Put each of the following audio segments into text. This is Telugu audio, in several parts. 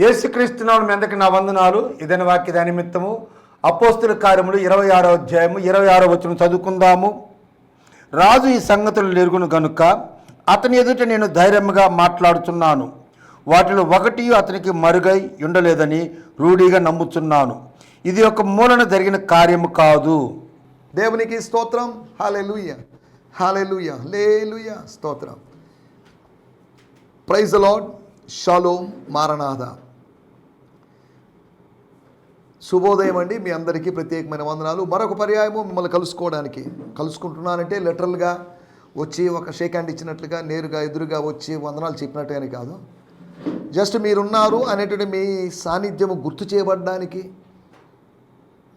యేసుక్రీస్తునాడు మీ నా వందనాలు? ఇదని వాక్య నిమిత్తము. అపోస్తుల కార్యములు ఇరవై ఆరో అధ్యాయము ఇరవై ఆరో వచ్చిన చదువుకుందాము. రాజు ఈ సంగతులు నెరుగును గనుక అతని ఎదుట నేను ధైర్యంగా మాట్లాడుతున్నాను వాటిలో ఒకటి అతనికి మరుగై ఉండలేదని రూఢీగా నమ్ముతున్నాను ఇది ఒక మూలన జరిగిన కార్యము కాదు. దేవునికి స్తోత్రం. హాలెలుయ హాలెలుయ లేలుయ స్తోత్రం. Praise lord. షాలోమ్ మారనాథ శుభోదయం అండి. మీ అందరికీ ప్రత్యేకమైన వందనాలు. మరొక పర్యాయము మిమ్మల్ని కలుసుకోవడానికి. కలుసుకుంటున్నానంటే లిటరల్గా వచ్చి ఒక షేక్ హ్యాండ్ ఇచ్చినట్లుగా నేరుగా ఎదురుగా వచ్చి వందనాలు చెప్పినట్టుగానే కాదు. జస్ట్ మీరున్నారు అనేటువంటి మీ సాన్నిధ్యము గుర్తు చేయబడడానికి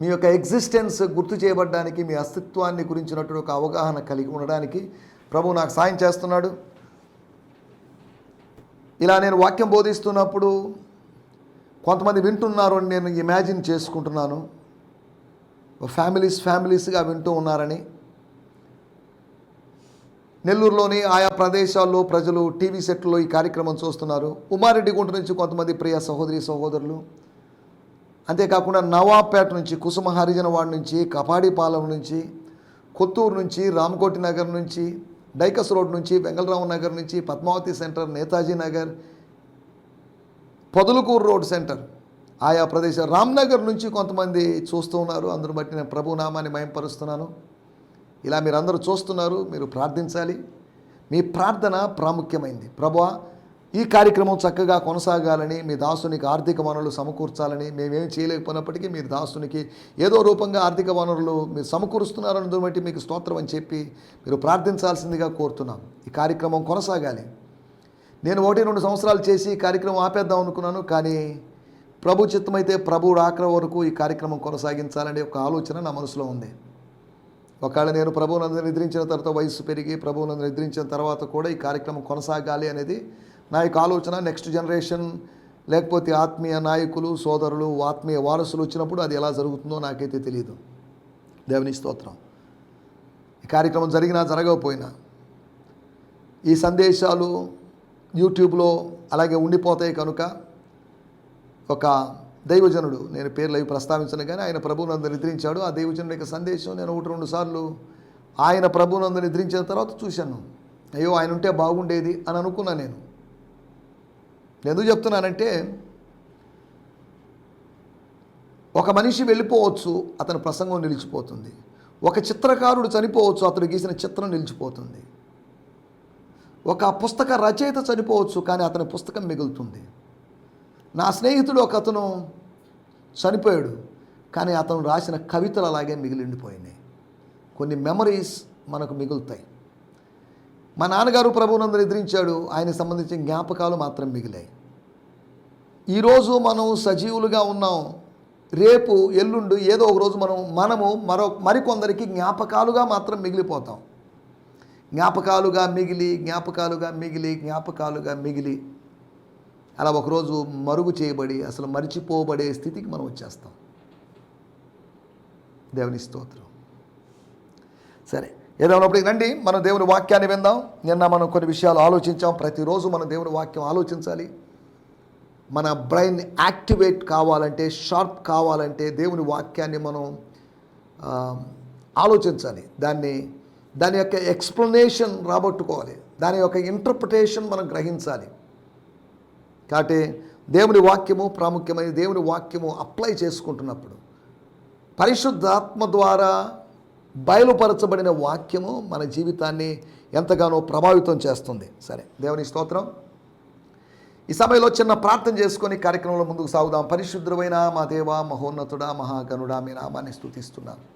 మీ యొక్క ఎగ్జిస్టెన్స్ గుర్తు చేయబడడానికి మీ అస్తిత్వాన్ని గురించినటువంటి ఒక అవగాహన కలిగి ఉండడానికి ప్రభు నాకు సాయం చేస్తున్నాడు. ఇలా నేను వాక్యం బోధిస్తున్నప్పుడు కొంతమంది వింటున్నారు అని నేను ఇమాజిన్ చేసుకుంటున్నాను. ఫ్యామిలీస్ ఫ్యామిలీస్గా వింటూ ఉన్నారని. నెల్లూరులోని ఆయా ప్రదేశాల్లో ప్రజలు టీవీ సెట్లో ఈ కార్యక్రమం చూస్తున్నారు. ఉమారెడ్డి గుంట నుంచి కొంతమంది ప్రియ సహోదరి సహోదరులు. అంతేకాకుండా నవాబ్పేట నుంచి కుసుమ హరిజన నుంచి కపాడిపాలెం నుంచి కొత్తూరు నుంచి రామకోటి నగర్ నుంచి డైకస్ రోడ్ నుంచి వెంగళరావు నగర్ నుంచి Padmavathi centre Netaji Nagar Podalakur road centre. ఆయా ప్రదేశం రామ్నగర్ నుంచి కొంతమంది చూస్తూ ఉన్నారు. అందరు బట్టి నేను ప్రభు నామాన్ని మయంపరుస్తున్నాను. ఇలా మీరు అందరూ చూస్తున్నారు. మీరు ప్రార్థించాలి. మీ ప్రార్థన ప్రాముఖ్యమైంది. ప్రభువా ఈ కార్యక్రమం చక్కగా కొనసాగాలని మీ దాసునికి ఆర్థిక వనరులు సమకూర్చాలని మేమేం చేయలేకపోయినప్పటికీ మీరు దాసునికి ఏదో రూపంగా ఆర్థిక వనరులు మీరు సమకూరుస్తున్నారని బట్టి మీకు స్తోత్రం అని చెప్పి మీరు ప్రార్థించాల్సిందిగా కోరుతున్నాం. ఈ కార్యక్రమం కొనసాగాలి. నేను ఒకటి రెండు సంవత్సరాలు చేసి ఈ కార్యక్రమం ఆపేద్దాం అనుకున్నాను కానీ ప్రభు చిత్తమైతే ప్రభు రాకడ వరకు ఈ కార్యక్రమం కొనసాగించాలనే ఒక ఆలోచన నా మనసులో ఉంది. ఒకవేళ నేను ప్రభువునందు నిద్రించిన తర్వాత వయసు పెరిగి ప్రభువునందు నిద్రించిన తర్వాత కూడా ఈ కార్యక్రమం కొనసాగాలి అనేది నా యొక్క ఆలోచన. నెక్స్ట్ జనరేషన్ లేకపోతే ఆత్మీయ నాయకులు సోదరులు ఆత్మీయ వారసులు వచ్చినప్పుడు అది ఎలా జరుగుతుందో నాకైతే తెలియదు దేవుని స్తోత్రం. ఈ కార్యక్రమం జరిగినా జరగకపోయినా ఈ సందేశాలు యూట్యూబ్లో అలాగే ఉండిపోతాయి కనుక ఒక దైవజనుడు నేను పేర్లు అవి ప్రస్తావించను కానీ ఆయన ప్రభునందు నిద్రించాడు. ఆ దైవజనుడి యొక్క సందేశం నేను ఒకటి రెండు సార్లు ఆయన ప్రభునందు నిద్రించిన తర్వాత చూశాను. అయ్యో ఆయన ఉంటే బాగుండేది అని అనుకున్నాను నేను. ఎందుకు చెప్తున్నానంటే ఒక మనిషి వెళ్ళిపోవచ్చు అతని ప్రసంగం నిలిచిపోతుంది. ఒక చిత్రకారుడు చనిపోవచ్చు అతడు గీసిన చిత్రం నిలిచిపోతుంది. ఒక పుస్తక రచయిత చనిపోవచ్చు కానీ అతని పుస్తకం మిగులుతుంది. నా స్నేహితుడు ఒక అతను చనిపోయాడు కానీ అతను రాసిన కవితలు అలాగే మిగిలిండిపోయినాయి కొన్ని మెమరీస్ మనకు మిగులుతాయి. మా నాన్నగారు ప్రభువునందు నిద్రించాడు ఆయనకు సంబంధించిన జ్ఞాపకాలు మాత్రం మిగిలాయి. ఈరోజు మనం సజీవులుగా ఉన్నాం. రేపు ఎల్లుండు ఏదో ఒక రోజు మనం మనము మరో మరికొందరికి జ్ఞాపకాలుగా మాత్రం మిగిలిపోతాం. జ్ఞాపకాలుగా మిగిలి జ్ఞాపకాలుగా మిగిలి జ్ఞాపకాలుగా మిగిలి. అలా ఒకరోజు మరుగు చేయబడి అసలు మరిచిపోబడే స్థితికి మనం వచ్చేస్తాం. దేవుని స్తోత్రం. సరే ఏదైనప్పటికీ రండి మనం దేవుని వాక్యాన్ని విందాం. నిన్న మనం కొన్ని విషయాలు ఆలోచించాం. ప్రతిరోజు మనం దేవుని వాక్యం ఆలోచించాలి. మన బ్రెయిన్ యాక్టివేట్ కావాలంటే షార్ప్ కావాలంటే దేవుని వాక్యాన్ని మనం ఆలోచించాలి. దాన్ని దాని యొక్క ఎక్స్ప్లెనేషన్ రాబట్టుకోవాలి. దాని యొక్క ఇంటర్ప్రిటేషన్ మనం గ్రహించాలి. కాబట్టి దేవుని వాక్యము ప్రాముఖ్యమైన దేవుని వాక్యము అప్లై చేసుకుంటున్నప్పుడు పరిశుద్ధాత్మ ద్వారా బయలుపరచబడిన వాక్యము మన జీవితాన్ని ఎంతగానో ప్రభావితం చేస్తుంది. సరే దేవుని స్తోత్రం. ఈ సమయంలో చిన్న ప్రార్థన చేసుకొని కార్యక్రమంలో ముందుకు సాగుదాం. పరిశుద్ధమైన మా దేవ మహోన్నతుడా మహాగనుడా మీ నామాన్ని స్థుతిస్తున్నాను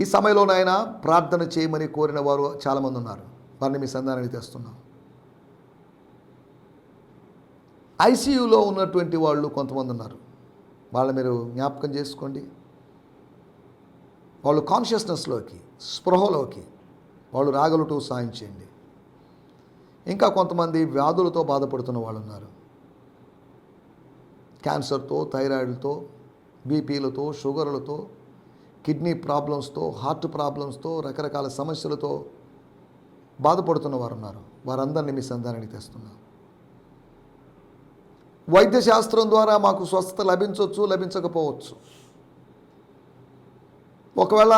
ఈ సమయంలోనైనా ప్రార్థన చేయమని కోరిన వారు చాలామంది ఉన్నారు. వారిని మీ సంధానానికి తెస్తున్నాం. ఐసీయూలో ఉన్నటువంటి వాళ్ళు కొంతమంది ఉన్నారు. వాళ్ళని మీరు జ్ఞాపకం చేసుకోండి. వాళ్ళు కాన్షియస్నెస్లోకి స్పృహలోకి వాళ్ళు రాగలుటూ సాయం చేయండి. ఇంకా కొంతమంది వ్యాధులతో బాధపడుతున్న వాళ్ళు ఉన్నారు. క్యాన్సర్తో థైరాయిడ్తో బీపీలతో షుగర్లతో కిడ్నీ ప్రాబ్లమ్స్తో హార్ట్ ప్రాబ్లమ్స్తో రకరకాల సమస్యలతో బాధపడుతున్న వారు ఉన్నారు వారందరినీ మీ సంధానానికి తెస్తున్నారు వైద్యశాస్త్రం ద్వారా మాకు స్వస్థత లభించవచ్చు లభించకపోవచ్చు. ఒకవేళ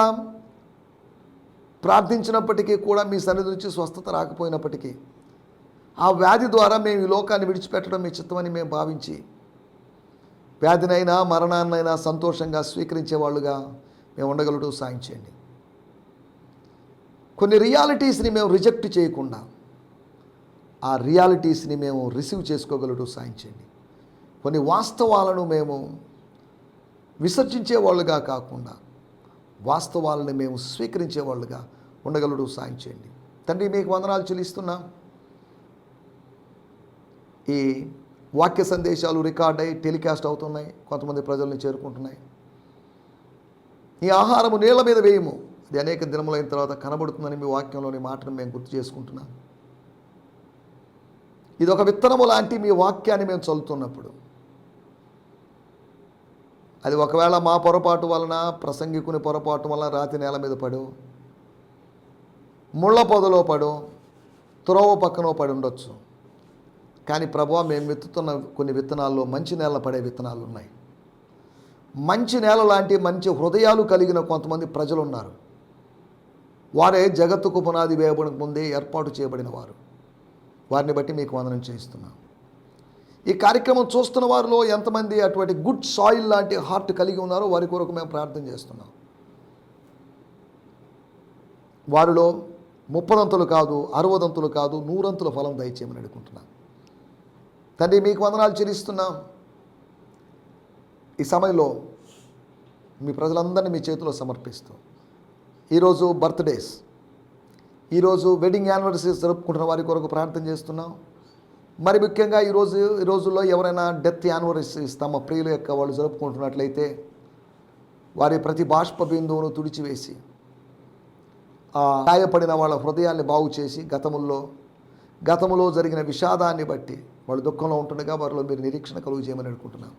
ప్రార్థించినప్పటికీ కూడా మీ సన్నిధి నుంచి స్వస్థత రాకపోయినప్పటికీ ఆ వ్యాధి ద్వారా మేము ఈ లోకాన్ని విడిచిపెట్టడం మీ చిత్తమని మేము భావించి వ్యాధినైనా మరణాన్నైనా సంతోషంగా స్వీకరించే వాళ్ళుగా మేము ఉండగలడు సాయం చేయండి. కొన్ని రియాలిటీస్ని మేము రిజెక్ట్ చేయకుండా ఆ రియాలిటీస్ని మేము రిసీవ్ చేసుకోగలడు సాయం చేయండి. కొన్ని వాస్తవాలను మేము విసర్జించే వాళ్ళుగా కాకుండా వాస్తవాలను మేము స్వీకరించే వాళ్ళుగా ఉండగలడు సాయం చేయండి. తండ్రి మీకు వందనాలు చెల్లిస్తున్నాం. ఈ వాక్య సందేశాలు రికార్డ్ అయ్యి టెలికాస్ట్ అవుతున్నాయి కొంతమంది ప్రజల్ని చేరుకుంటున్నాయి. ఈ ఆహారము నీళ్ళ మీద వేయము. అది అనేక దినములైన తర్వాత కనబడుతుందని మీ వాక్యంలోని మాటను మేము గుర్తు చేసుకుంటున్నాం. ఇది ఒక విత్తనము లాంటి మీ వాక్యాన్ని మేము చదువుతున్నప్పుడు అది ఒకవేళ మా పొరపాటు వలన ప్రసంగికుని పొరపాటు వలన రాతి నేల మీద పడు ముళ్ళ పొదలో పడు తురవ పక్కనో పడి ఉండొచ్చు. కానీ ప్రభావ మేము విత్తుతున్న కొన్ని విత్తనాల్లో మంచి నేల పడే విత్తనాలు ఉన్నాయి. మంచి నేల లాంటి మంచి హృదయాలు కలిగిన కొంతమంది ప్రజలు ఉన్నారు వారే జగత్తుకు పునాది వేయబడిన ముందే ఏర్పాటు చేయబడిన వారు. వారిని బట్టి మీకు వందనం చేయిస్తున్నాం. ఈ కార్యక్రమం చూస్తున్న వారిలో ఎంతమంది అటువంటి గుడ్ సాయిల్ లాంటి హార్ట్ కలిగి ఉన్నారో వారి కొరకు మేము ప్రార్థన చేస్తున్నాం. వారిలో ముప్పదంతులు కాదు అరవదంతులు కాదు నూరంతుల ఫలం దయచేయమని అడుగుతున్నాను తండ్రి మీకు వందనాలు చెల్లిస్తున్నాం. ఈ సమయంలో మీ ప్రజలందరినీ మీ చేతిలో సమర్పిస్తూ ఈరోజు బర్త్డేస్ ఈరోజు వెడ్డింగ్ యానివర్సరీస్ జరుపుకుంటున్న వారి కొరకు ప్రార్థన చేస్తున్నాం. మరి ముఖ్యంగా ఈరోజు ఈ రోజుల్లో ఎవరైనా డెత్ యానివర్సరీస్ తమ ప్రియుల యొక్క వాళ్ళు జరుపుకుంటున్నట్లయితే వారి ప్రతి బాష్ప బిందువును తుడిచివేసి గాయపడిన వాళ్ళ హృదయాన్ని బాగు చేసి గతముల్లో గతములో జరిగిన విషాదాన్ని బట్టి వాళ్ళు దుఃఖంలో ఉంటుండగా వారిలో మీరు నిరీక్షణ కలుగు చేయమని అనుకుంటున్నాను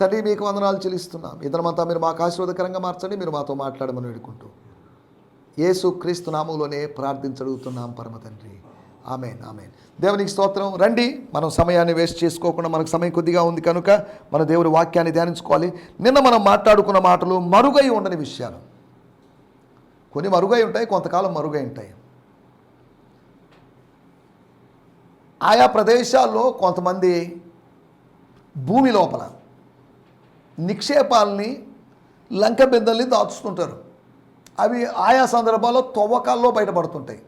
తండ్రి మీకు వందనాలు చెల్లిస్తున్నాం. ఇతరమంతా మీరు మాకు ఆశీర్వాదకరంగా మార్చండి మీరు మాతో మాట్లాడమని వేడుకుంటూ. యేసు క్రీస్తు నామంలోనే ప్రార్థించడుగుతున్నాం పరమ తండ్రి. Amen amen. దేవునికి స్తోత్రం. రండి మనం సమయాన్ని వేస్ట్ చేసుకోకుండా మనకు సమయం కొద్దిగా ఉంది కనుక మన దేవుడి వాక్యాన్ని ధ్యానించుకోవాలి. నిన్న మనం మాట్లాడుకున్న మాటలు మరుగై ఉండని విషయాలు. కొన్ని మరుగై ఉంటాయి కొంతకాలం మరుగై ఉంటాయి. ఆయా ప్రదేశాల్లో కొంతమంది భూమి లోపల నిక్షేపాలని లంక బిందల్ని దాచుతుంటారు. అవి ఆయా సందర్భాల్లో తవ్వకాల్లో బయటపడుతుంటాయి.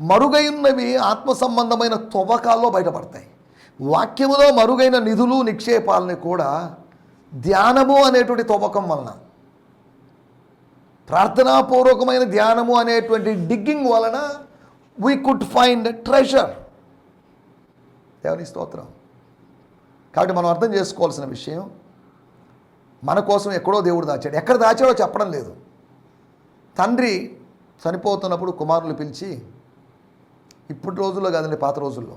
మరుగైనవి ఆత్మ సంబంధమైన తవ్వకాల్లో బయటపడతాయి. వాక్యములో మరుగైన నిధులు నిక్షేపాలని కూడా ధ్యానము అనేటువంటి తవ్వకం వలన ప్రార్థనాపూర్వకమైన ధ్యానము అనేటువంటి డిగ్గింగ్ వలన వీ కుడ్ ఫైండ్ ట్రెషర్ దేవుని స్తోత్రం. కాబట్టి మనం అర్థం చేసుకోవాల్సిన విషయం మన కోసం ఎక్కడో దేవుడు దాచాడు. ఎక్కడ దాచాడో చెప్పడం లేదు. తండ్రి చనిపోతున్నప్పుడు కుమారులు పిలిచి ఇప్పుడు రోజుల్లో కాదండి పాత రోజుల్లో.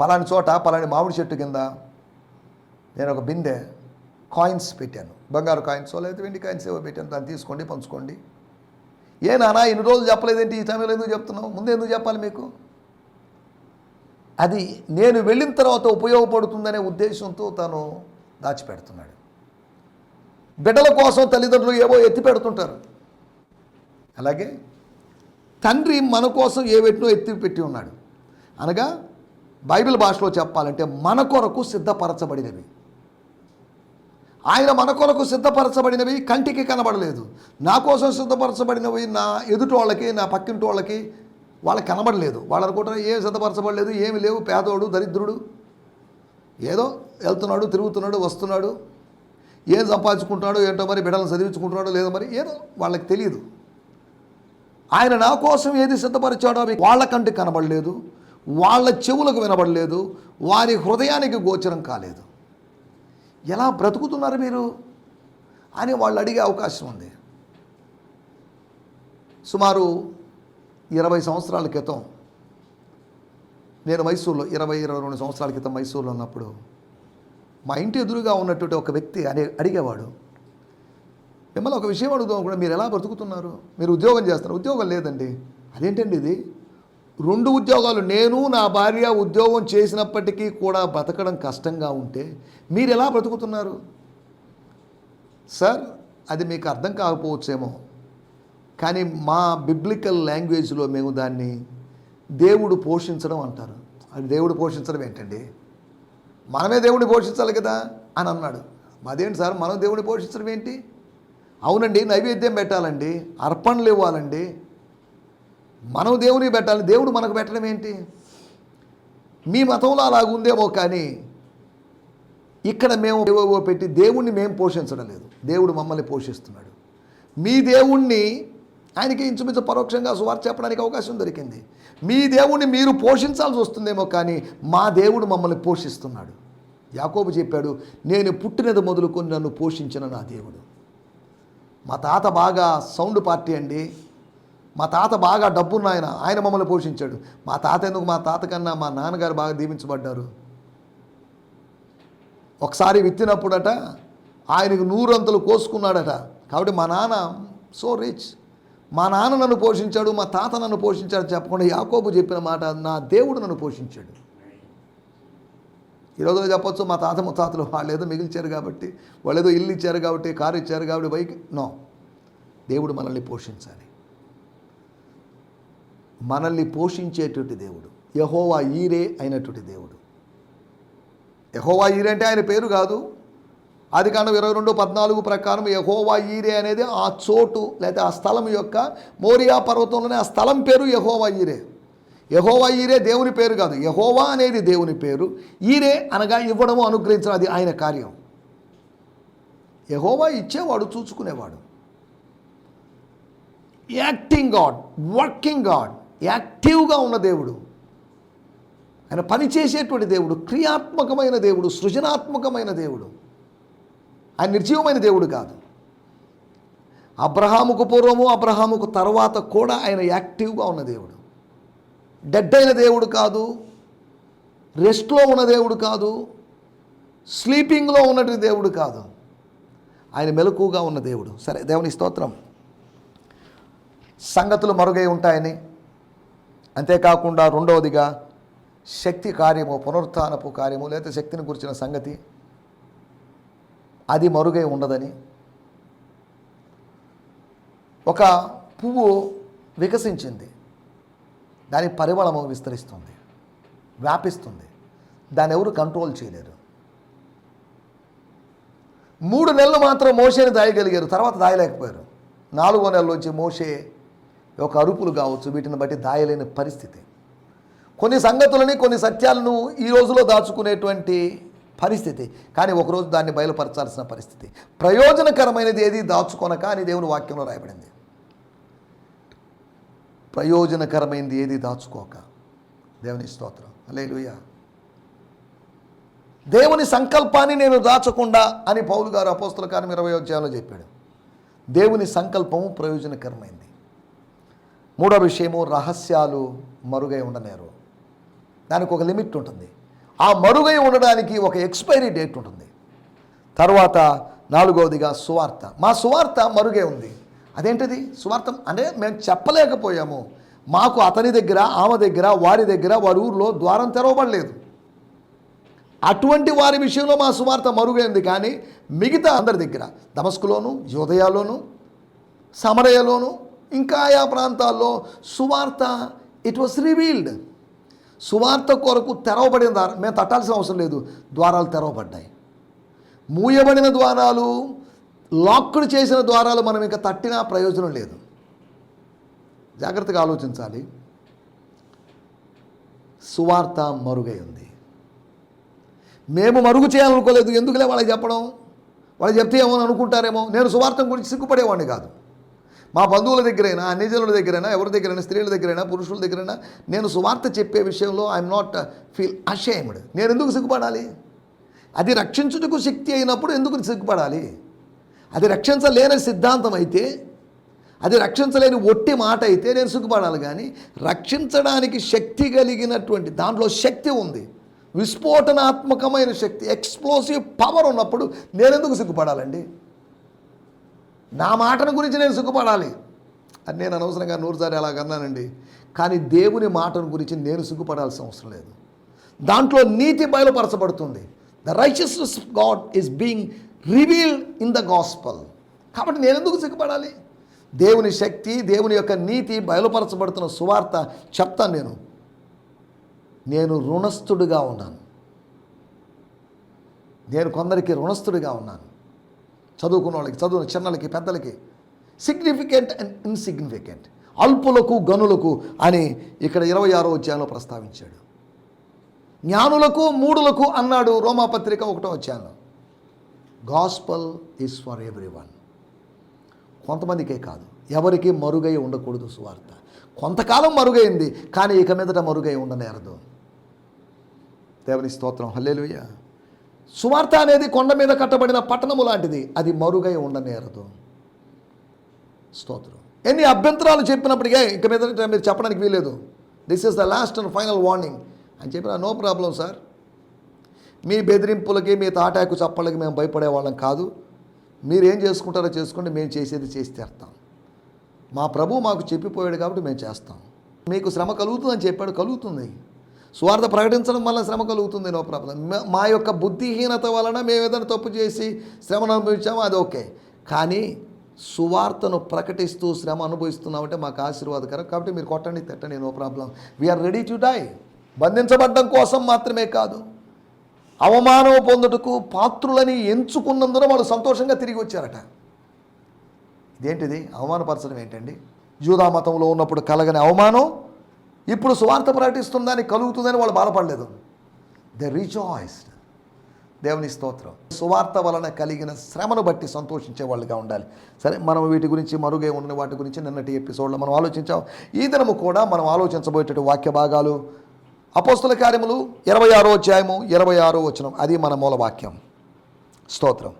పలాని చోట పలాని మామిడి చెట్టు కింద నేను ఒక బిందె కాయిన్స్ పెట్టాను. బంగారు కాయిన్స్ లేదా వెండి కాయిన్స్ ఏవో పెట్టాను. దాన్ని తీసుకోండి పంచుకోండి. ఏ నానా ఇన్ని రోజులు చెప్పలేదేంటి? ఈ సమయంలో ఎందుకు చెప్తున్నావు? ముందు ఎందుకు చెప్పాలి మీకు? అది నేను వెళ్ళిన తర్వాత ఉపయోగపడుతుందనే ఉద్దేశంతో తను దాచిపెడుతున్నాడు. బిడ్డల కోసం తల్లిదండ్రులు ఏవో ఎత్తి పెడుతుంటారు. అలాగే తండ్రి మన కోసం ఏ వెట్టినో ఎత్తి పెట్టి ఉన్నాడు. అనగా బైబిల్ భాషలో చెప్పాలంటే మన కొరకు సిద్ధపరచబడినవి. ఆయన మన కొరకు సిద్ధపరచబడినవి కంటికి కనబడలేదు. నా కోసం సిద్ధపరచబడినవి నా ఎదుటి వాళ్ళకి నా పక్కింటి వాళ్ళకి కనబడలేదు. వాళ్ళు అనుకుంటారు ఏం సిద్ధపరచబడలేదు ఏమి లేవు పేదోడు దరిద్రుడు. ఏదో వెళ్తున్నాడు తిరుగుతున్నాడు వస్తున్నాడు. ఏం సంపాదించుకుంటున్నాడు ఏంటో మరి బిడ్డలను చదివించుకుంటున్నాడో లేదో మరి ఏదో వాళ్ళకి తెలియదు. ఆయన నా కోసం ఏది సిద్ధపరిచాడో అవి వాళ్ళ కంటికి కనబడలేదు. వాళ్ళ చెవులకు వినబడలేదు. వారి హృదయానికి గోచరం కాలేదు. ఎలా బ్రతుకుతున్నారు మీరు? అని వాళ్ళు అడిగే అవకాశం ఉంది. సుమారు ఇరవై సంవత్సరాల క్రితం నేను మైసూర్లో ఇరవై ఇరవై రెండు సంవత్సరాల క్రితం మైసూర్లో ఉన్నప్పుడు మా ఇంటి ఎదురుగా ఉన్నటువంటి ఒక వ్యక్తి అనే అడిగేవాడు మిమ్మల్ని ఒక విషయం అడుగుదాం కూడా మీరు ఎలా బ్రతుకుతున్నారు? మీరు ఉద్యోగం చేస్తున్నారు ఉద్యోగం లేదండి. అదేంటండి ఇది? రెండు ఉద్యోగాలు నేను నా భార్య ఉద్యోగం చేసినప్పటికీ కూడా బ్రతకడం కష్టంగా ఉంటే మీరు ఎలా బ్రతుకుతున్నారు? సార్ అది మీకు అర్థం కాకపోవచ్చేమో. కానీ మా బిబ్లికల్ లాంగ్వేజ్లో మేము దాన్ని దేవుడు పోషించడం అంటారు. అది దేవుడు పోషించడం ఏంటండి? మనమే దేవుడిని పోషించాలి కదా అని అన్నాడు. అదేంటి సార్? మనం దేవుడిని పోషించడం ఏంటి? అవునండి నైవేద్యం పెట్టాలండి అర్పణలు ఇవ్వాలండి. మనం దేవుని పెట్టాలి దేవుడు మనకు పెట్టడం ఏంటి? మీ మతంలో అలాగుందేమో కానీ ఇక్కడ మేము ఏవో పెట్టి దేవుణ్ణి మేము పోషించడం లేదు. దేవుడు మమ్మల్ని పోషిస్తున్నాడు. మీ దేవుణ్ణి ఆయనకి ఇంచుమించు పరోక్షంగా సువార్త చెప్పడానికి అవకాశం దొరికింది. మీ దేవుణ్ణి మీరు పోషించాల్సి వస్తుందేమో కానీ మా దేవుడు మమ్మల్ని పోషిస్తున్నాడు. యాకోబు చెప్పాడు నేను పుట్టినది మొదలుకొని నన్ను పోషించిన నా దేవుడు. మా తాత బాగా సౌండ్ పార్టీ అండి. మా తాత బాగా డబ్బున్న ఆయన ఆయన మమ్మల్ని పోషించాడు. మా తాత ఎందుకు మా తాత కన్నా మా నాన్నగారు బాగా దీవించబడ్డారు? ఒకసారి విత్తినప్పుడట ఆయనకు నూరంతలు కోసుకున్నాడట. కాబట్టి మా నాన్న సో రిచ్ మా నాన్న నన్ను పోషించాడు మా తాత నన్ను పోషించాడు చెప్పకుండా యాకోబు చెప్పిన మాట నా దేవుడు నన్ను పోషించాడు. ఈ రోజులో చెప్పొచ్చు మా తాత ముత్తాతలు వాళ్ళు ఏదో మిగిల్చారు కాబట్టి వాళ్ళు ఏదో ఇల్లు ఇచ్చారు కాబట్టి కారు ఇచ్చారు కాబట్టి బైక్ నో దేవుడు మనల్ని పోషించాలి. మనల్ని పోషించేటువంటి దేవుడు యహోవా ఈరే అయినటువంటి దేవుడు. యహోవా ఈరే అంటే ఆయన పేరు కాదు అది కాండం ఇరవై రెండు పద్నాలుగు ప్రకారం యహోవా ఈరే అనేది ఆ చోటు లేదా ఆ స్థలం యొక్క మోరియా పర్వతంలోనే ఆ స్థలం పేరు యహోవా ఈరే. యహోవా ఈరే దేవుని పేరు కాదు. యహోవా అనేది దేవుని పేరు. ఈరే అనగా ఇవ్వడము అనుగ్రహించడం అది ఆయన కార్యం. యహోవా ఇచ్చేవాడు చూసుకునేవాడు. యాక్టింగ్ గాడ్ వర్కింగ్ గాడ్ యాక్టివ్గా ఉన్న దేవుడు. ఆయన పనిచేసేటువంటి దేవుడు క్రియాత్మకమైన దేవుడు సృజనాత్మకమైన దేవుడు. ఆయన నిర్జీవమైన దేవుడు కాదు. అబ్రహాముకు పూర్వము అబ్రహాముకు తర్వాత కూడా ఆయన యాక్టివ్గా ఉన్న దేవుడు. డెడ్ అయిన దేవుడు కాదు రెస్ట్లో ఉన్న దేవుడు కాదు స్లీపింగ్లో ఉన్నటువంటి దేవుడు కాదు. ఆయన మెలకుగా ఉన్న దేవుడు. సరే దేవుని స్తోత్రం. సంగతులు మరుగై ఉంటాయని. అంతేకాకుండా రెండవదిగా శక్తి కార్యము పునరుత్నపు కార్యము లేదా శక్తిని గురించిన సంగతి. అది మరుగై ఉండదని. ఒక పువ్వు వికసించింది. దాని పరిమళము విస్తరిస్తుంది. వ్యాపిస్తుంది. దాన్ని ఎవరు కంట్రోల్ చేయలేరు. మూడు నెలలు మాత్రం మోషేని దాయగలిగారు. తర్వాత దాయలేకపోయారు. నాలుగో నెలలోంచి మోషే ఒక అరుపులు కావచ్చు వీటిని బట్టి దాయలేని పరిస్థితి. కొన్ని సంగతులని కొన్ని సత్యాలను ఈ రోజులో దాచుకునేటువంటి పరిస్థితి. కానీ ఒకరోజు దాన్ని బయలుపరచాల్సిన పరిస్థితి. ప్రయోజనకరమైనది ఏది? దాచుకొనక అని దేవుని వాక్యంలో రాయబడింది. ప్రయోజనకరమైనది ఏది? దాచుకోక. దేవుని స్తోత్రం. అలేలుయ దేవుని సంకల్పాన్ని నేను దాచకుండా అని పౌలు గారు అపోస్తుల కార్యం ఇరవై అధ్యాయంలో చెప్పాడు. దేవుని సంకల్పము ప్రయోజనకరమైంది. మూడో విషయము రహస్యాలు మరుగై ఉండలేరు దానికి ఒక లిమిట్ ఉంటుంది. ఆ మరుగై ఉండడానికి ఒక ఎక్స్పైరీ డేట్ ఉంటుంది. తర్వాత నాలుగవదిగా సువార్త. మా సువార్త మరుగే ఉంది. అదేంటిది? సువార్థం అంటే మేము చెప్పలేకపోయాము. మాకు అతని దగ్గర ఆమె దగ్గర వారి దగ్గర వారి ఊర్లో ద్వారం తెరవబడలేదు. అటువంటి వారి విషయంలో మా సువార్త మరుగైంది కానీ మిగతా అందరి దగ్గర దమస్కులోను యోదయాలోను సమరయలోను ఇంకా ఆయా ప్రాంతాల్లో సువార్త ఇట్ వాస్ రివీల్డ్ సువార్త కొరకు తెరవబడిన ద్వారం మేము తట్టాల్సిన అవసరం లేదు. ద్వారాలు తెరవబడ్డాయి. మూయబడిన ద్వారాలు లాక్డ్ చేసిన ద్వారాలు మనం ఇంకా తట్టినా ప్రయోజనం లేదు. జాగ్రత్తగా ఆలోచించాలి. సువార్త మరుగై ఉంది. మేము మరుగు చేయాలనుకోలేదు. ఎందుకులే వాళ్ళకి చెప్పడం? వాళ్ళు చెప్తే ఏమో అని అనుకుంటారేమో. నేను సువార్థం గురించి సిగ్గుపడేవాడిని కాదు. మా బంధువుల దగ్గరైనా అన్యజనుల దగ్గరైనా ఎవరి దగ్గరైనా స్త్రీల దగ్గరైనా పురుషుల దగ్గరైనా నేను సువార్త చెప్పే విషయంలో ఐఎమ్ నాట్ ఫీల్ అషేమ్డ్ నేను ఎందుకు సిగ్గుపడాలి? అది రక్షించుటకు శక్తి అయినప్పుడు ఎందుకు సిగ్గుపడాలి? అది రక్షించలేని సిద్ధాంతం అయితే అది రక్షించలేని ఒట్టి మాట అయితే నేను సిగ్గుపడాలి కానీ రక్షించడానికి శక్తి కలిగినటువంటి దాంట్లో శక్తి ఉంది. విస్ఫోటనాత్మకమైన శక్తి ఎక్స్ప్లోసివ్ పవర్ ఉన్నప్పుడు నేనెందుకు సిగ్గుపడాలండి? నా మాటను గురించి నేను సిగ్గుపడాలి అని నేను అనవసరంగా నూరుసారి అలాగన్నానండి కానీ దేవుని మాటను గురించి నేను సిగ్గుపడాల్సిన అవసరం లేదు. దాంట్లో నీతి బయలుపరచబడుతుంది. The righteousness God is being revealed in the gospel కాబట్టి నేను ఎందుకు సిగ్గుపడాలి దేవుని శక్తి దేవుని యొక్క నీతి బయలుపరచబడుతున్న సువార్త చెప్తాను నేను. నేను రుణస్థుడిగా ఉన్నాను. నేను కొందరికి రుణస్థుడిగా ఉన్నాను. చదువుకున్న వాళ్ళకి చదువు చిన్నలకి పెద్దలకి సిగ్నిఫికెంట్ అండ్ ఇన్సిగ్నిఫికెంట్ అల్పులకు గనులకు అని ఇక్కడ ఇరవై ఆరో అధ్యాయంలో ప్రస్తావించాడు. జ్ఞానులకు మూడులకు అన్నాడు రోమాపత్రిక ఒకటో అధ్యాయంలో. Gospel is for everyone కొంతమందికే కాదు ఎవరికి మరుగై ఉండకూడదు సువార్త. కొంతకాలం మరుగైంది కానీ ఇక మీదట మరుగై ఉండనేరదు. దేవుని స్తోత్రం. హల్లేలుయ్యా సువార్త అనేది కొండ మీద కట్టబడిన పట్టణము లాంటిది. అది మరుగై ఉండనేరదు. స్తోత్రం. ఎన్ని అభ్యంతరాలు చెప్పినప్పటికే ఇక మీద మీరు చెప్పడానికి వీలేదు this is the last and final warning అని చెప్పిన నో ప్రాబ్లం సార్. మీ బెదిరింపులకి మీ తాటాకు చప్పళ్ళకి మేము భయపడే వాళ్ళం కాదు. మీరు ఏం చేసుకుంటారో చేసుకోండి మేము చేసేది చేసి తీరుతాం. మా ప్రభు మాకు చెప్పిపోయాడు కాబట్టి మేము చేస్తాం. మీకు శ్రమ కలుగుతుందని చెప్పాడు కలుగుతుంది. స్వార్థ ప్రకటించడం వల్ల శ్రమ కలుగుతుంది నో ప్రాబ్లం. మా- యొక్క బుద్ధిహీనత వలన మేము ఏదైనా తప్పు చేసి శ్రమను అనుభవించాము అది ఓకే. కానీ సువార్తను ప్రకటిస్తూ శ్రమ అనుభవిస్తున్నామంటే మాకు ఆశీర్వాదకరం. కాబట్టి మీరు కొట్టండి తిట్టండి no problem. We are ready to die బంధించబడ్డం కోసం మాత్రమే కాదు అవమానం పొందుటకు పాత్రులని ఎంచుకున్నందున వాళ్ళు సంతోషంగా తిరిగి వచ్చారట. ఇదేంటిది? అవమానపరచడం ఏంటండి? జూదా మతంలో ఉన్నప్పుడు కలగని అవమానం ఇప్పుడు సువార్త ప్రకటిస్తుందని కలుగుతుందని వాళ్ళు బాధపడలేదు. ద రిజాయిస్డ్ దేవుని స్తోత్రం. సువార్త వలన కలిగిన శ్రమను బట్టి సంతోషించే వాళ్ళుగా ఉండాలి. సరే మనం వీటి గురించి మరుగే ఉన్న వాటి గురించి నిన్నటి ఎపిసోడ్లో మనం ఆలోచించాం. ఈ దినము కూడా మనం ఆలోచించబోయేటటువంటి వాక్య భాగాలు. అపోస్తుల కార్యములు ఇరవై ఆరో అధ్యాయము ఇరవై ఆరో వచనం. అది మన మూల వాక్యం. స్తోత్రం.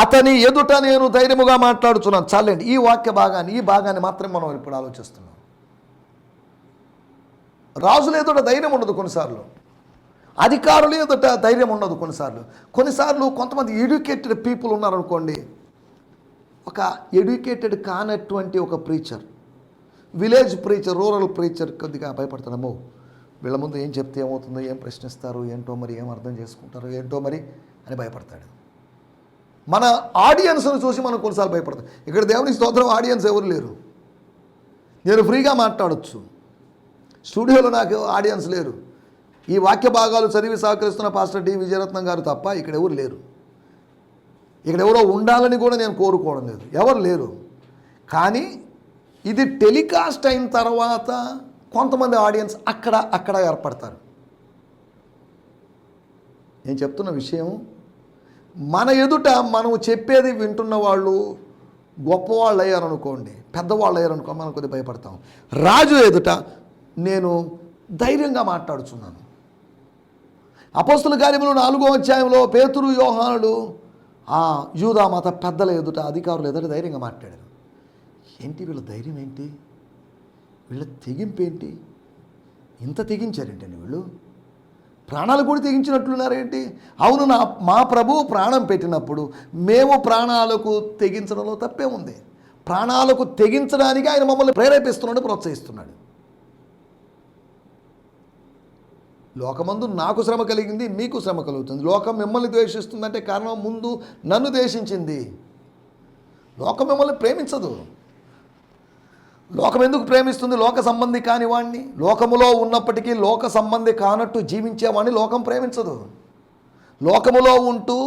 అతని ఎదుట నేను ధైర్యముగా మాట్లాడుతున్నాను చాలండి ఈ వాక్య భాగాన్ని ఈ భాగాన్ని మాత్రమే మనం ఇప్పుడు ఆలోచిస్తున్నాం. రాజుల ఎదుట ధైర్యం ఉండదు కొన్నిసార్లు. అధికారుల ఎదుట ధైర్యం ఉండదు కొన్నిసార్లు. కొన్నిసార్లు కొంతమంది ఎడ్యుకేటెడ్ పీపుల్ ఉన్నారనుకోండి ఒక ఎడ్యుకేటెడ్ కానటువంటి ఒక preacher village preacher rural preacher కొద్దిగా భయపడతాడమ్మో వీళ్ళ ముందు ఏం చెప్తే ఏమవుతుందో ఏం ప్రశ్నిస్తారు ఏంటో మరి ఏం అర్థం చేసుకుంటారు ఏంటో మరి అని భయపడతాడు. మన ఆడియన్స్ను చూసి మనం కొన్నిసార్లు భయపడతాం. ఇక్కడ దేవుని స్తోత్రం ఆడియన్స్ ఎవరు లేరు? నేను ఫ్రీగా మాట్లాడొచ్చు. స్టూడియోలో నాకు ఆడియన్స్ లేరు. ఈ వాక్య భాగాలు చదివి సహకరిస్తున్న పాస్టర్ డి విజయరత్నం గారు తప్ప ఇక్కడ ఎవరు లేరు. ఇక్కడ ఎవరో ఉండాలని కూడా నేను కోరుకోవడం లేదు. ఎవరు లేరు? కానీ ఇది టెలికాస్ట్ అయిన తర్వాత కొంతమంది ఆడియన్స్ అక్కడ అక్కడ ఏర్పడతారు. నేను చెప్తున్న విషయం మన ఎదుట మనం చెప్పేది వింటున్న వాళ్ళు గొప్పవాళ్ళు అయ్యారనుకోండి పెద్దవాళ్ళు అయ్యారనుకో మనం కొద్దిగా భయపడతాం. రాజు ఎదుట నేను ధైర్యంగా మాట్లాడుచున్నాను. అపోస్తుల కార్యములు నాలుగో అధ్యాయంలో పేతురు యోహానుడు ఆ యూదా మత పెద్దల ఎదుట అధికారులు ఎదుట ధైర్యంగా మాట్లాడారు. ఏంటి వీళ్ళ ధైర్యం ఏంటి? వీళ్ళ తెగింపు ఏంటి ఇంత తెగించారేంటండి వీళ్ళు? ప్రాణాలు కూడా తెగించినట్లున్నారేంటి? అవును నా మా ప్రభువు ప్రాణం పెట్టినప్పుడు మేము ప్రాణాలకు తెగించడంలో తప్పే ఉంది. ప్రాణాలకు తెగించడానికి ఆయన మమ్మల్ని ప్రేరేపిస్తున్నాడు ప్రోత్సహిస్తున్నాడు. లోకమందు నాకు శ్రమ కలిగింది మీకు శ్రమ కలుగుతుంది. లోకం మిమ్మల్ని ద్వేషిస్తుందంటే కారణం ముందు నన్ను ద్వేషించింది. లోకం మిమ్మల్ని ప్రేమించదు. లోకం ఎందుకు ప్రేమిస్తుంది? లోక సంబంధి కాని వాణ్ణి. లోకములో ఉన్నప్పటికీ లోక సంబంధి కానట్టు జీవించేవాడిని లోకం ప్రేమించదు. లోకములో ఉంటూ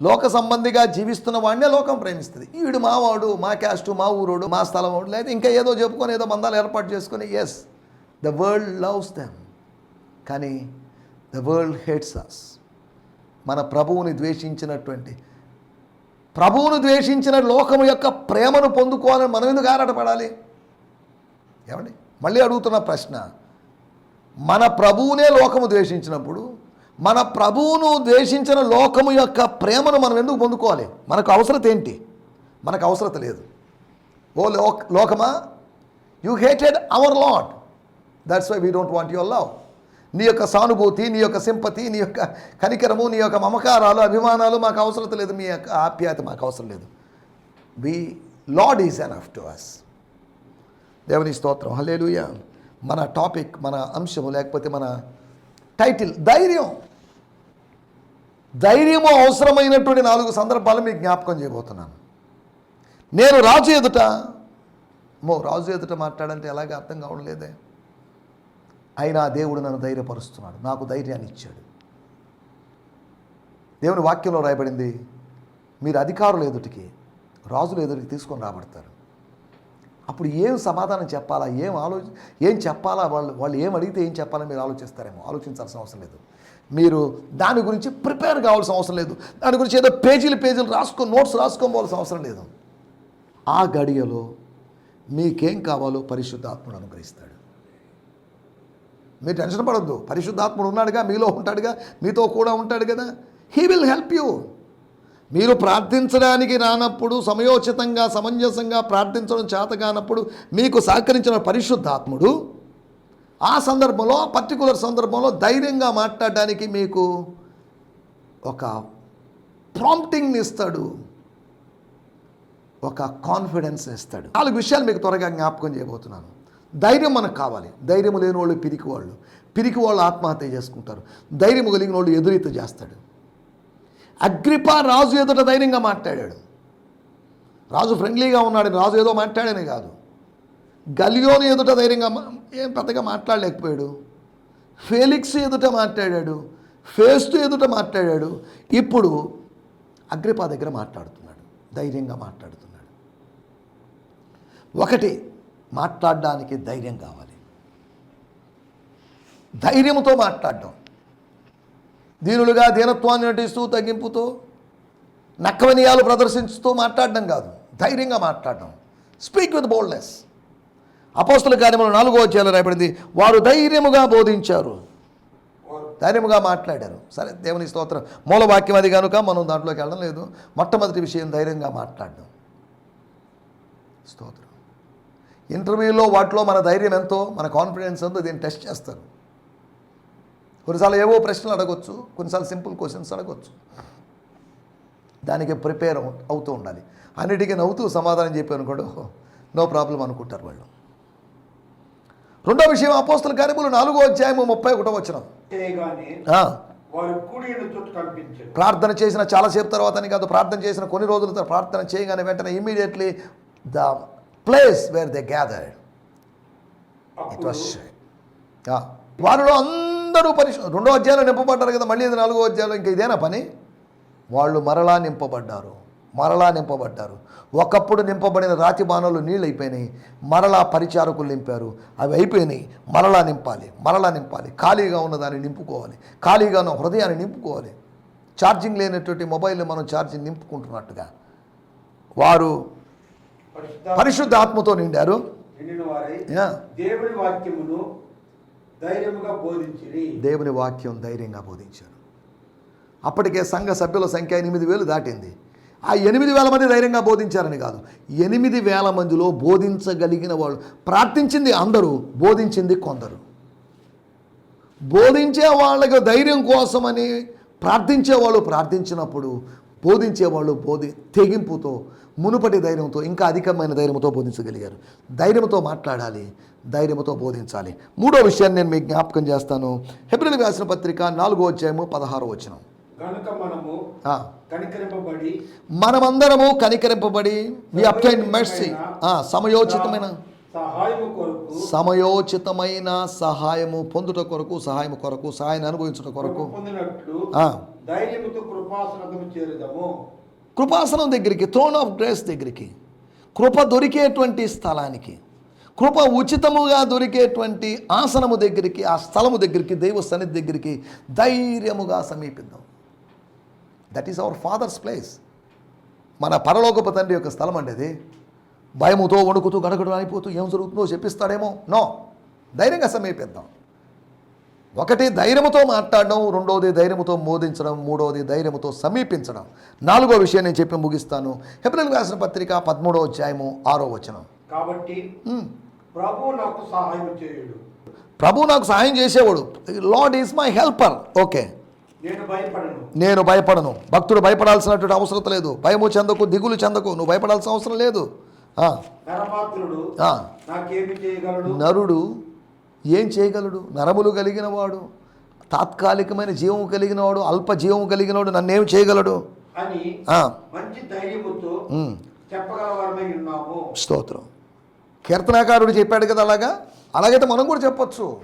లోక సంబంధిగా జీవిస్తున్న వాడినే లోకం ప్రేమిస్తుంది. వీడు మావాడు మా క్యాస్టు మా ఊరోడు మా స్థలం వాడు లేదా ఇంకా ఏదో చెప్పుకొని ఏదో బంధాలు ఏర్పాటు చేసుకొని as the world loves them కానీ ద వరల్డ్ హేట్స్ అస్ మన ప్రభువుని ద్వేషించినటువంటి ప్రభువును ద్వేషించిన లోకము యొక్క ప్రేమను పొందుకోవాలని మనం ఎందుకు ఆరాటపడాలి? ఏమండి? మళ్ళీ అడుగుతున్న ప్రశ్న. మన ప్రభువునే లోకము ద్వేషించినప్పుడు మన ప్రభువును ద్వేషించిన లోకము యొక్క ప్రేమను మనం ఎందుకు పొందుకోవాలి? మనకు అవసరత ఏంటి? మనకు అవసరత లేదు. ఓ లోక్ లోకమా? You hated our Lord that's why we don't want your love నీ యొక్క సానుభూతి నీ యొక్క సింపతి నీ యొక్క కనికరము నీ యొక్క మమకారాలు అభిమానాలు మాకు అవసరత లేదు. మీ యొక్క ఆప్యాయత మాకు అవసరం లేదు. We Lord is enough to us దేవుని స్తోత్రం. హలేలుయ మన టాపిక్ మన అంశము లేకపోతే మన టైటిల్ ధైర్యం. ధైర్యము అవసరమైనటువంటి నాలుగు సందర్భాలు మీకు జ్ఞాపకం చేయబోతున్నాను. నేను రాజు ఎదుట మో రాజు ఎదుట మాట్లాడంటే ఎలాగ అర్థం కావడం లేదే. అయినా దేవుడు నన్ను ధైర్యపరుస్తున్నాడు. నాకు ధైర్యాన్ని ఇచ్చాడు. దేవుని వాక్యంలో రాయబడింది మీరు అధికారులు ఎదుటికి రాజులు ఎదుటికి తీసుకొని రాబడతారు. అప్పుడు ఏం సమాధానం చెప్పాలా? ఏం ఆలోచి ఏం చెప్పాలా? వాళ్ళు వాళ్ళు ఏం అడిగితే ఏం చెప్పాలని మీరు ఆలోచిస్తారేమో? ఆలోచించాల్సిన అవసరం లేదు. మీరు దాని గురించి ప్రిపేర్ కావాల్సిన అవసరం లేదు. దాని గురించి ఏదో పేజీలు పేజీలు రాసుకో నోట్స్ రాసుకోవాల్సిన అవసరం లేదు. ఆ గడియలో మీకేం కావాలో పరిశుద్ధాత్ముడు అనుగ్రహిస్తాడు. మీరు టెన్షన్ పడొద్దు. పరిశుద్ధాత్ముడు ఉన్నాడుగా మీలో ఉంటాడుగా మీతో కూడా ఉంటాడు కదా. హీ విల్ హెల్ప్ యూ మీరు ప్రార్థించడానికి రానప్పుడు సమయోచితంగా సమంజసంగా ప్రార్థించడం చేత కానప్పుడు మీకు సహకరించిన పరిశుద్ధాత్ముడు ఆ సందర్భంలో ఆ పర్టికులర్ సందర్భంలో ధైర్యంగా మాట్లాడడానికి మీకు ఒక ప్రాంప్టింగ్ని ఇస్తాడు. ఒక కాన్ఫిడెన్స్ ఇస్తాడు. నాలుగు విషయాలు మీకు త్వరగా జ్ఞాపకం చేయబోతున్నాను. ధైర్యం మనకు కావాలి. ధైర్యం లేని వాళ్ళు పిరికి వాళ్ళు పిరికి వాళ్ళు ఆత్మహత్య చేసుకుంటారు. ధైర్యం కలిగిన వాళ్ళు ఎదురీత చేస్తాడు. అగ్రిపా రాజు ఎదుట ధైర్యంగా మాట్లాడాడు. రాజు ఫ్రెండ్లీగా ఉన్నాడు రాజు ఏదో మాట్లాడని కాదు. గలియోని ఎదుట ధైర్యంగా మా- ఏం పెద్దగా మాట్లాడలేకపోయాడు. ఫేలిక్స్ ఎదుట మాట్లాడాడు. ఫేస్తు ఎదుట మాట్లాడాడు. ఇప్పుడు అగ్రిపా దగ్గర మాట్లాడుతున్నాడు. ధైర్యంగా మాట్లాడుతున్నాడు. ఒకటి మాట్లాడడానికి ధైర్యం కావాలి. ధైర్యంతో మాట్లాడడం. దీనులుగా దీనత్వాన్ని నటిస్తూ తగ్గింపుతో నక్కవనీయాలు ప్రదర్శించుతూ మాట్లాడడం కాదు. ధైర్యంగా మాట్లాడడం. స్పీక్ విత్ బోల్డ్నెస్ అపోస్తుల కార్యములు నాలుగో అధ్యాయంలో రాయబడింది. వారు ధైర్యముగా బోధించారు. ధైర్యముగా మాట్లాడారు. సరే దేవుని స్తోత్రం. మూలవాక్యం అది కనుక మనం దాంట్లోకి వెళ్ళడం లేదు. మొట్టమొదటి విషయం ధైర్యంగా మాట్లాడడం. స్తోత్రం. ఇంటర్వ్యూలో వాటిలో మన ధైర్యం ఎంతో మన కాన్ఫిడెన్స్ ఎంతో దీన్ని టెస్ట్ చేస్తారు. కొన్నిసార్లు ఏవో ప్రశ్నలు అడగొచ్చు కొన్నిసార్లు సింపుల్ క్వశ్చన్స్ అడగొచ్చు. దానికి ప్రిపేర్ అవుతూ ఉండాలి. అన్నిటికీ నవ్వుతూ సమాధానం చెప్పి అనుకోండి నో ప్రాబ్లం అనుకుంటారు వాళ్ళు. రెండో విషయం అపోస్తుల కార్యములు నాలుగో అధ్యాయము ముప్పై ఒకటో వచ్చిన ప్రార్థన చేసిన చాలాసేపు తర్వాత అని కాదు ప్రార్థన చేసిన కొన్ని రోజుల తర్వాత ప్రార్థన చేయగానే వెంటనే immediately the place where they gathered it was వారిలో అందరూ పరిశు రెండో అధ్యాయంలో నింపబడ్డారు కదా మళ్ళీ ఇది నాలుగో అధ్యాయంలో ఇంకా ఇదేనా పని? వాళ్ళు మరలా నింపబడ్డారు మరలా నింపబడ్డారు. ఒకప్పుడు నింపబడిన రాతి బాణాలు నీళ్ళు అయిపోయినాయి మరలా పరిచారకులు నింపారు. అవి అయిపోయినాయి మరలా నింపాలి మరలా నింపాలి. ఖాళీగా ఉన్న దాన్ని నింపుకోవాలి ఖాళీగా ఉన్న హృదయాన్ని నింపుకోవాలి. ఛార్జింగ్ లేనటువంటి మొబైల్ని మనం ఛార్జింగ్ నింపుకుంటున్నట్టుగా. వారు పరిశుద్ధ ఆత్మతో నిండారు. దేవుని వాక్యమును ధైర్యముగా బోధించి దేవుని వాక్యం ధైర్యంగా బోధించారు అప్పటికే సంఘ సభ్యుల సంఖ్య ఎనిమిది వేలు దాటింది. ఆ ఎనిమిది వేల మంది ధైర్యంగా బోధించారని కాదు. ఎనిమిది వేల మందిలో బోధించగలిగిన వాళ్ళు ప్రార్థించింది అందరూ బోధించింది కొందరు. బోధించే వాళ్ళకి ధైర్యం కోసమని ప్రార్థించే వాళ్ళు ప్రార్థించినప్పుడు బోధించేవాళ్ళు బోధి తెగింపుతో మునుపటి ధైర్యంతో ఇంకా అధికమైన ధైర్యంతో బోధించగలిగారు. ధైర్యంతో మాట్లాడాలి ధైర్యంతో బోధించాలి. మూడో విషయాన్ని నేను మీకు జ్ఞాపకం చేస్తాను. హెబ్రిల్ వ్యాసిన పత్రిక నాలుగో అధ్యాయము పదహారో వచనం. కనికరింపబడి మనమందరము కనికరింపబడి వి అప్టైన్ మెర్సీ. సమయోచితమైన సమయోచితమైన సహాయము పొందుట కొరకు సహాయం కొరకు సహాయాన్ని అనుభవించుట కొరకు. ధైర్యముతో కృపాసనము చేరుదాము. కృపాసనం దగ్గరికి థ్రోన్ ఆఫ్ గ్రేస్ దగ్గరికి కృప దొరికేటువంటి స్థలానికి కృప ఉచితముగా దొరికేటువంటి ఆసనము దగ్గరికి ఆ స్థలము దగ్గరికి దైవ సన్నిధి దగ్గరికి ధైర్యముగా సమీపిద్దాం. That is our father's place మన పరలోకపు తండ్రి యొక్క స్థలం అండి అది. భయముతో వణుకుతూ గడగడు అయిపోతూ ఏం జరుగుతుందో చెప్పిస్తాడేమో? నో ధైర్యంగా సమీపిద్దాం. ఒకటి ధైర్యముతో మాట్లాడడం రెండవది ధైర్యముతో మోదించడం మూడవది ధైర్యముతో సమీపించడం. నాలుగో విషయం నేను చెప్పి ముగిస్తాను. ఏప్రిల్ వ్యాసిన పత్రిక పదమూడవ అధ్యాయము ఆరో వచనం. కాబట్టి ప్రభు నాకు సహాయం చేయుడు. ప్రభు నాకు సహాయం చేసేవాడు. Lord is my helper. Okay. నేను భయపడను. భక్తుడు భయపడాల్సినటువంటి అవసరం లేదు. భయము చెందకు దిగులు చెందకు నువ్వు భయపడాల్సిన అవసరం లేదు. నరుడు ఏం చేయగలడు? నరములు కలిగిన వాడు తాత్కాలికమైన జీవము కలిగిన వాడు అల్ప జీవము కలిగిన వాడు నన్నేం చేయగలడు? స్తోత్రం. కీర్తనాకారుడు చెప్పాడు కదా అలాగా? అలాగైతే మనం కూడా చెప్పొచ్చు.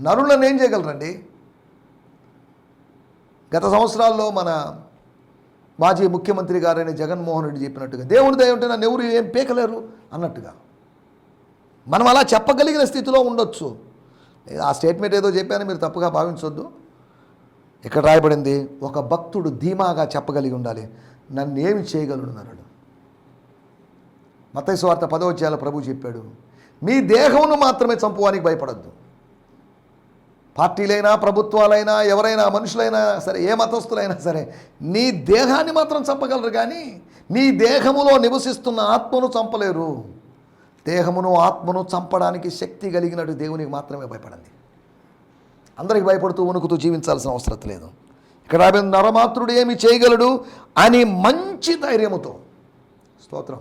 నరులను ఏం చేయగలరండి? గత సంవత్సరాల్లో మన మాజీ ముఖ్యమంత్రి గారైన జగన్మోహన్ రెడ్డి చెప్పినట్టుగా దేవుని దయ ఉంటే నన్ను ఎవరు ఏం పీకలేరు? అన్నట్టుగా. మనం అలా చెప్పగలిగిన స్థితిలో ఉండొచ్చు. ఆ స్టేట్మెంట్ ఏదో చెప్పాను మీరు తప్పుగా భావించొద్దు. ఇక్కడ రాయబడింది? ఒక భక్తుడు ధీమాగా చెప్పగలిగి ఉండాలి. నన్ను ఏమి చేయగలడు అన్నాడు. మతయ స్వార్థ పదవచ్చేయాల ప్రభు చెప్పాడు మీ దేహమును మాత్రమే చంపువానికి భయపడద్దు. పార్టీలైనా ప్రభుత్వాలైనా ఎవరైనా మనుషులైనా సరే ఏ మతస్థులైనా సరే నీ దేహాన్ని మాత్రం చంపగలరు కానీ నీ దేహములో నివసిస్తున్న ఆత్మను చంపలేరు. దేహమును ఆత్మను చంపడానికి శక్తి కలిగినట్టు దేవునికి మాత్రమే భయపడండి. అందరికి భయపడుతూ వణుకుతూ జీవించాల్సిన అవసరం లేదు. ఇక్కడ నరమాత్రుడు ఏమి చేయగలడు? అని మంచి ధైర్యముతో. స్తోత్రం.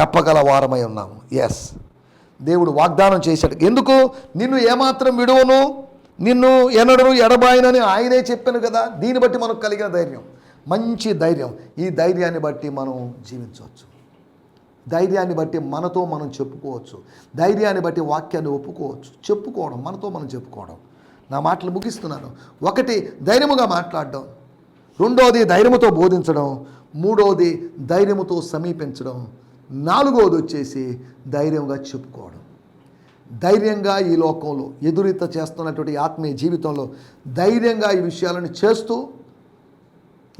చెప్పగల వారమై ఉన్నాము. ఎస్ దేవుడు వాగ్దానం చేశాడు. ఎందుకు? నిన్ను ఏమాత్రం విడువను? నిన్ను ఎనడను ఎడబాయనని ఆయనే చెప్పాను కదా? దీన్ని బట్టి మనకు కలిగిన ధైర్యం. మంచి ధైర్యం. ఈ ధైర్యాన్ని బట్టి మనం జీవించవచ్చు. ధైర్యాన్ని బట్టి మనతో మనం చెప్పుకోవచ్చు. ధైర్యాన్ని బట్టి వాక్యాన్ని ఒప్పుకోవచ్చు. చెప్పుకోవడం మనతో మనం చెప్పుకోవడం. నా మాటలు ముగిస్తున్నాను. ఒకటి ధైర్యముగా మాట్లాడడం. రెండోది ధైర్యముతో బోధించడం. మూడోది ధైర్యముతో సమీపించడం. నాలుగోది వచ్చేసి ధైర్యంగా చెప్పుకోవడం. ధైర్యంగా ఈ లోకంలో ఎదురీత చేస్తున్నటువంటి ఆత్మీయ జీవితంలో ధైర్యంగా ఈ విషయాలను చేస్తూ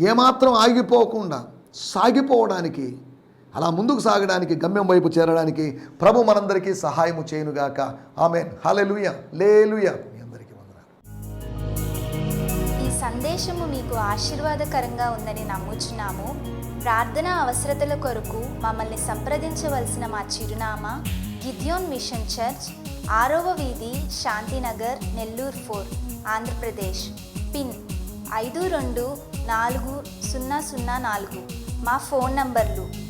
ఏమాత్రం ఆగిపోకుండా సాగిపోవడానికి అలా ముందుకు సాగడానికి గమ్యం వైపు చేరడానికి ప్రభు మనందరికీ సహాయము చేయనుగాక. ఆమె హలెలుయ లేలుయ. మీ అందరికీ వందనాలు. ఈ సందేశము మీకు ఆశీర్వాదకరంగా ఉందని నమ్ముచున్నాము. ప్రార్థన అవసరతల కొరకు మమ్మల్ని సంప్రదించవలసిన మా చిరునామా గిద్యోన్ మిషన్ చర్చ్ ఆరవ వీధి శాంతినగర్ నెల్లూరు ఫోర్ ఆంధ్రప్రదేశ్. పిన్ ఐదు రెండు నాలుగు సున్నా సున్నా నాలుగు. మా ఫోన్ నంబర్లు